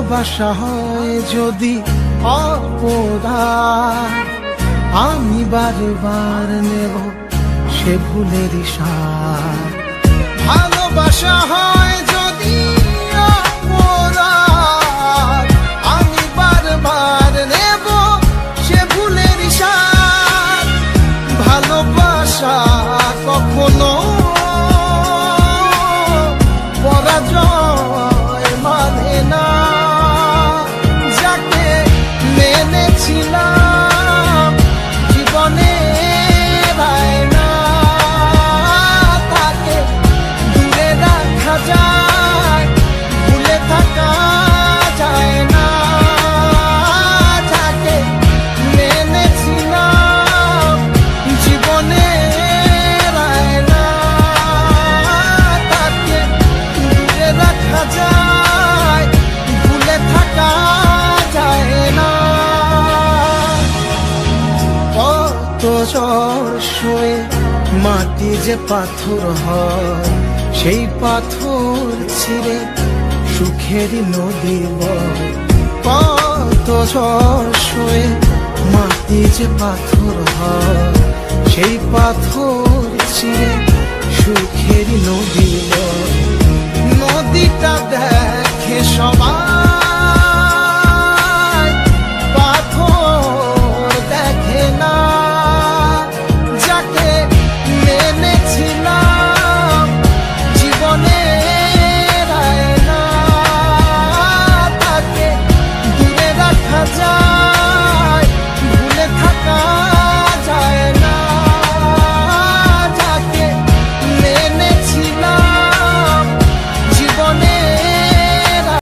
ভালোবাসা হয় যদি অপদা আমি বারে বার নেব সে ভুলের সার। ভালোবাসা হয় ঝড় সয়ে মাটি যে পাথর হয়, সেই পাথর ছিঁড়ে সুখেরই নদী কত ঝড় সয়ে মাটি যে পাথর হয়, সেই পাথর ছিঁড়ে সুখেরই নদী নদীটা সবাই